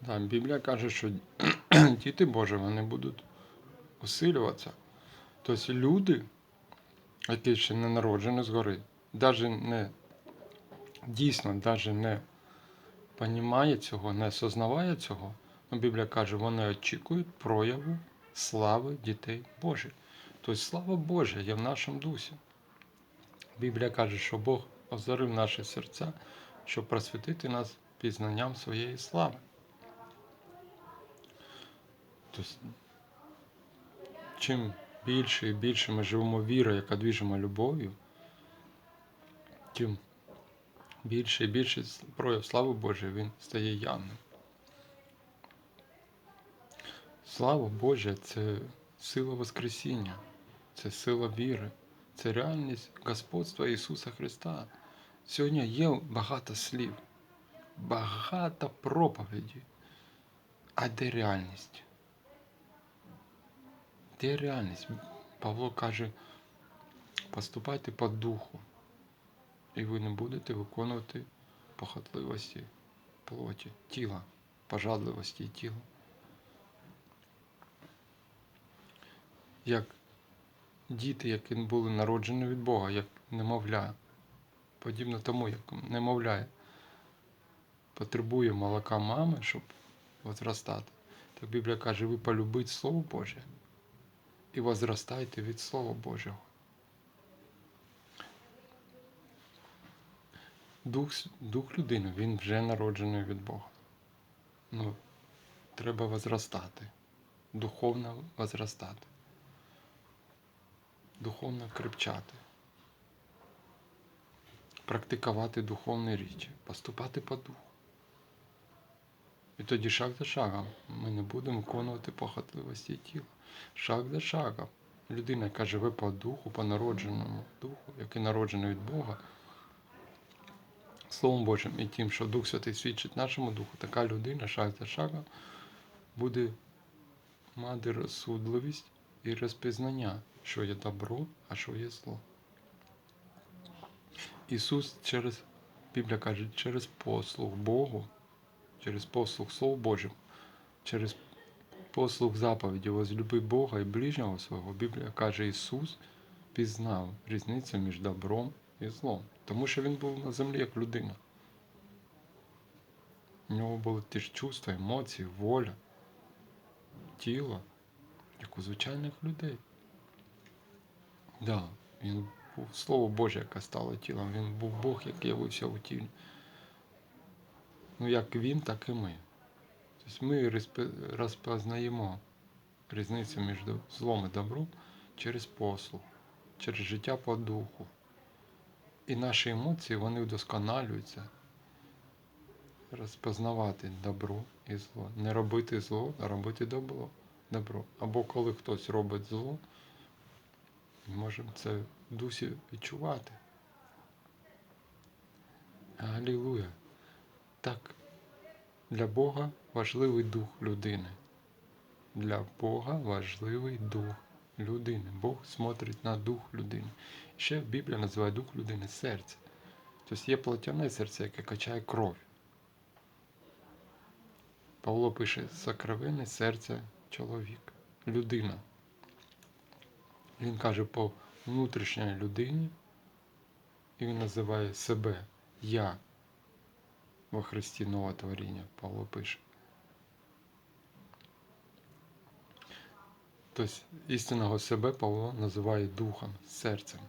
Да, Біблія каже, що діти Божі вони будуть усилюватися. Тобто люди, які ще не народжені згори, навіть не дійсно навіть не понімає цього, не осознаває цього, ну, Біблія каже, вони очікують прояву слави дітей Божих. Тобто слава Божа є в нашому дусі. Біблія каже, що Бог озарив наші серця, щоб просвітити нас пізнанням своєї слави. Тобто, чим більше і більше ми живемо вірою, яка двіжима любов'ю, тим більше і більше прояв слави Божої він стає явним. Слава Божа це сила Воскресіння, це сила віри, це реальність господства Ісуса Христа. Сьогодні є багато слів, багато проповіді. А де реальність? Де реальність? Павло каже, поступайте по духу, і ви не будете виконувати похотливості плоті, тіла, пожадливості тіла. Як діти, які були народжені від Бога, як немовля, подібно тому, як немовля потребує молока мами, щоб возростати. Так Біблія каже, ви полюбіть Слово Боже і возростайте від Слова Божого. Дух, дух людини, він вже народжений від Бога. Ну, треба возростати, духовно возростати, духовно крепчати, практикувати духовні речі, поступати по духу. І тоді шаг за шагом ми не будемо виконувати похотливості тіла. Шаг за шагом. Людина, яка живе по духу, по народженому духу, який народжений від Бога, Словом Божим і тим, що Дух Святий свідчить нашому духу, така людина шаг за шагом буде мати розсудливість і розпізнання, що є добро, а що є зло. Ісус через, Біблія каже, через послуг Богу, через послуг Слов Божим, через послуг заповіді возлюби Бога і ближнього свого, Біблія каже, Ісус пізнав різницю між добром і злом. Тому що Він був на землі як людина. У нього були ті ж чувства, емоції, воля, тіло, як у звичайних людей. Да, він був Слово Боже, яке стало тілом. Він був Бог, який явився у тілі. Ну, як він, так і ми. Тобто ми розпознаємо різницю між злом і добром через послуг, через життя по духу. І наші емоції вони вдосконалюються. Розпознавати добро і зло. Не робити зло, а робити добро. добро. Або коли хтось робить зло, ми можемо це в дусі відчувати. Алілуя. Так, для Бога важливий дух людини. Для Бога важливий дух людини. Бог смотрить на дух людини. Ще Біблія називає дух людини серце. Тобто є плотяне серце, яке качає кров. Павло пише сокровенне серце чоловіка, людина. Він каже по внутрішній людині, і він називає себе Я во Христі нове творіння, Павло пише. Тобто істинного себе Павло називає духом, серцем.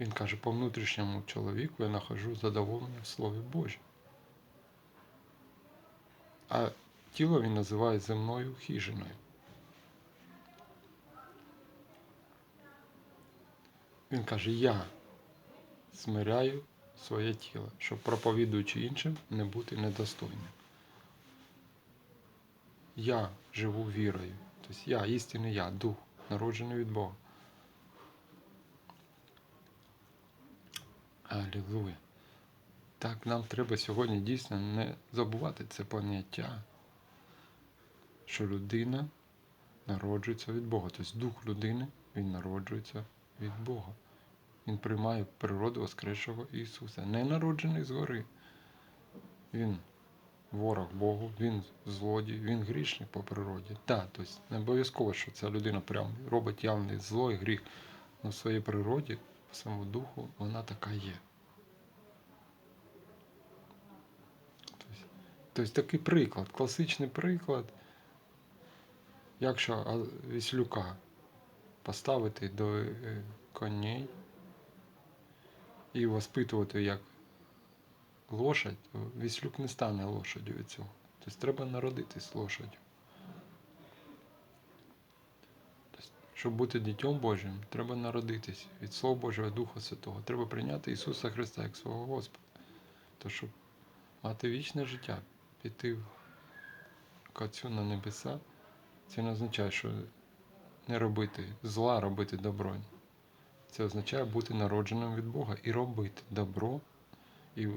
Він каже, по внутрішньому чоловіку я нахожу задоволення в Слові Божому. А тіло він називає земною хижиною. Він каже, я смиряю своє тіло, щоб проповідуючи іншим не бути недостойним. Я живу вірою. Тобто я, істинний я, дух, народжений від Бога. Алілуя. Так, нам треба сьогодні дійсно не забувати це поняття, що людина народжується від Бога. Тобто дух людини, він народжується від Бога. Він приймає природу Воскресшого Ісуса, не народжений згори. Він ворог Богу, він злодій, він грішник по природі. Так, тобто не обов'язково, що ця людина прям робить явний зло і гріх. Але в своїй природі, по своєму духу, вона така є. Тобто, тобто такий приклад, класичний приклад, якщо віслюка поставити до е, коней і воспитувати як лошадь, то віслюк не стане лошадю від цього. Тобто треба народитись лошадю. Тобто, щоб бути дітьом Божим, треба народитись від Слова Божого Духа Святого. Треба прийняти Ісуса Христа як свого Господа. То щоб мати вічне життя, піти к Отцю на небеса, це не означає, що не робити зла, робити добро. Це означає бути народженим від Бога і робити добро і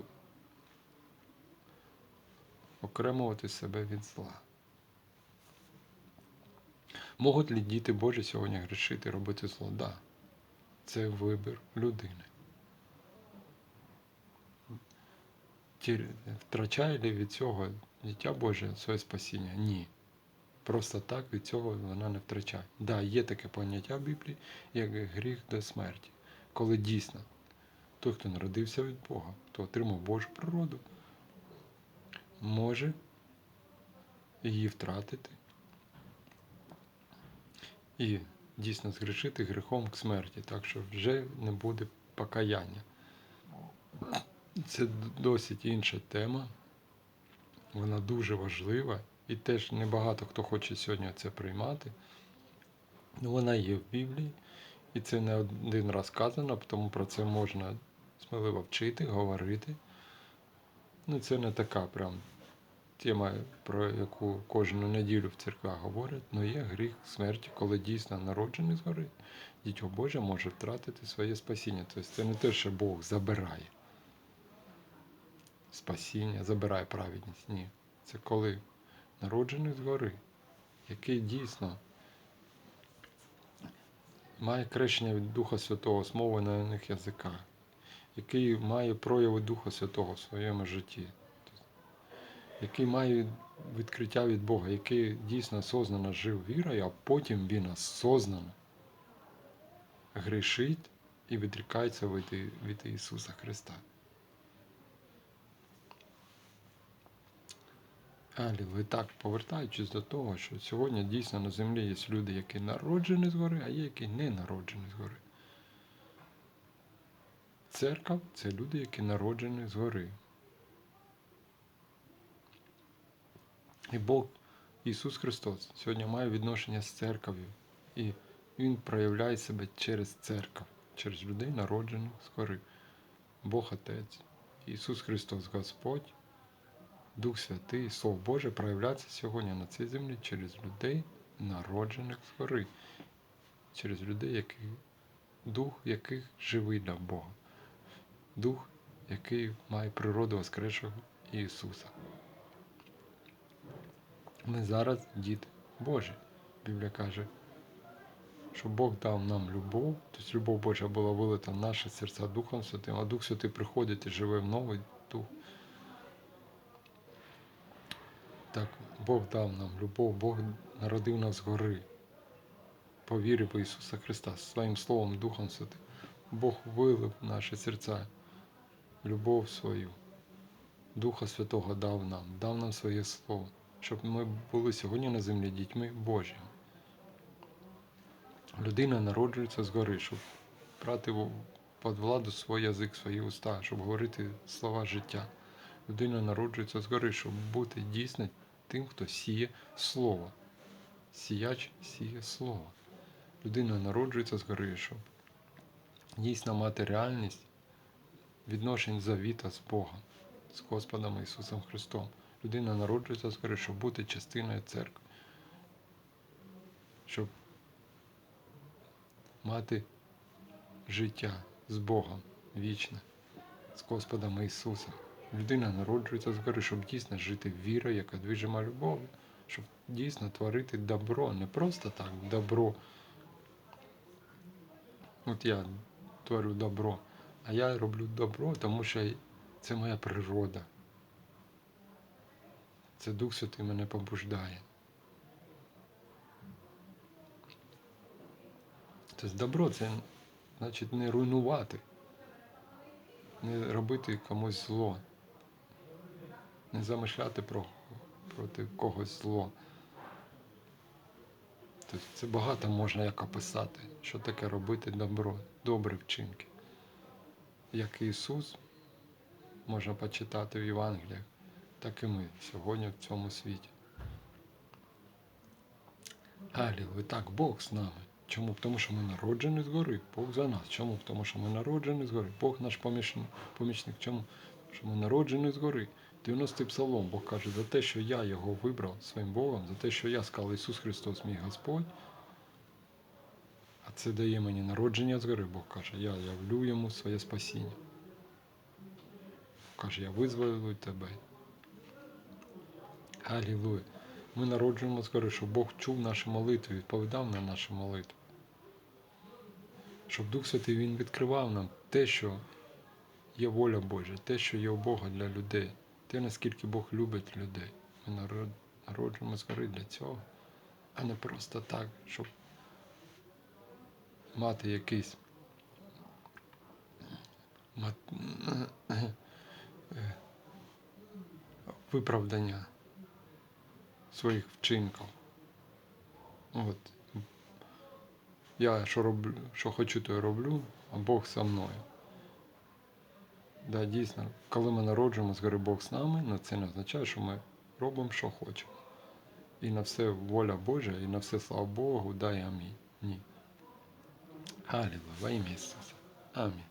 окремувати себе від зла. Можуть ли діти Божі сьогодні грішити, робити зло? Да. Це вибір людини. Втрачає ли від цього дитя Боже своє спасіння? Ні. Просто так від цього вона не втрачає. Да, є таке поняття в Біблії, як гріх до смерті. Коли дійсно той, хто народився від Бога, хто отримав Божу природу, може її втратити і дійсно згрішити гріхом к смерті, так що вже не буде покаяння. Це досить інша тема. Вона дуже важлива і теж небагато хто хоче сьогодні це приймати. Ну, вона є в Біблії, і це не один раз сказано, тому про це можна сміливо вчити, говорити. Ну, це не така прям тема, про яку кожну неділю в церквах говорять, але є гріх смерті, коли дійсно народжений згори, дітьо Боже може втратити своє спасіння. Тобто це не те, що Бог забирає спасіння, забирає праведність. Ні. Це коли народжений згори, який дійсно має крещення від Духа Святого з мови на іних язиках, який має прояви Духа Святого в своєму житті, який має відкриття від Бога, який дійсно сознано жив вірою, а потім він осознано грішить і відрікається від, від Ісуса Христа. Але так, повертаючись до того, що сьогодні дійсно на землі є люди, які народжені згори, а є які не народжені згори. Церква це люди, які народжені згори. І Бог, Ісус Христос, сьогодні має відношення з церков'ю. І Він проявляє себе через церкву, через людей, народжених згори. Бог Отець, Ісус Христос Господь. Дух Святий, Слово Боже проявляється сьогодні на цій землі через людей, народжених згори, через людей, які, дух яких живий для Бога, дух, який має природу Воскресшого Ісуса. Ми зараз діти Божі. Біблія каже, що Бог дав нам любов, тобто любов Божа була вилита в наші серця Духом Святим, а Дух Святий приходить і живе в новий дух. Так, Бог дав нам любов, Бог народив нас згори. Повірив в Ісуса Христа своїм Словом, Духом Святим. Бог вилив наші серця любов свою. Духа Святого дав нам, дав нам своє Слово, щоб ми були сьогодні на землі дітьми Божими. Людина народжується згори, щоб брати під владу свій язик, свої уста, щоб говорити слова життя. Людина народжується згори, щоб бути дійсно тим, хто сіє слово. Сіяч сіє слово. Людина народжується згори, щоб дійсно мати реальність відношень завіта з Богом, з Господом Ісусом Христом. Людина народжується згори, щоб бути частиною церкви, щоб мати життя з Богом вічне, з Господом Ісусом. Людина народжується згори, щоб дійсно жити вірою, яка движима любов'ю, щоб дійсно творити добро, не просто так добро. От я творю добро, а я роблю добро, тому що це моя природа. Це Дух Святий мене побуждає. Тобто добро це значить не руйнувати, не робити комусь зло, не замишляти про, проти когось зло. Тобто це багато можна як описати, що таке робити добро, добрі вчинки. Як Ісус можна почитати в Євангеліях, так і ми сьогодні в цьому світі. Алілуя, так, Бог з нами. Чому? Тому що ми народжені згори, Бог за нас. Чому? Тому що ми народжені згори. Бог наш помічник. Чому? Тому що ми народжені згори. 90-й псалом, Бог каже, за те, що я його вибрав своїм Богом, за те, що я сказав Ісус Христос, мій Господь, а це дає мені народження згори, Бог каже, я явлю йому своє спасіння. Каже, я визволю тебе. Алілуя. Ми народжуємо згори, щоб Бог чув наші молитви, відповідав на наші молитви. Щоб Дух Святий Він відкривав нам те, що є воля Божа, те, що є у Бога для людей, те, наскільки Бог любить людей. Ми народжуємо згори для цього, а не просто так, щоб мати якийсь е, виправдання своїх вчинків. От. Я що роблю, що хочу, то й роблю, а Бог со мною. Да, дійсно, коли ми народжуємо згори Бог з нами, але це не означає, що ми робимо, що хочемо. І на все воля Божа, і на все слава Богу, дай амінь. Ні. Алілуя, во ім'я Ісуса. Амінь.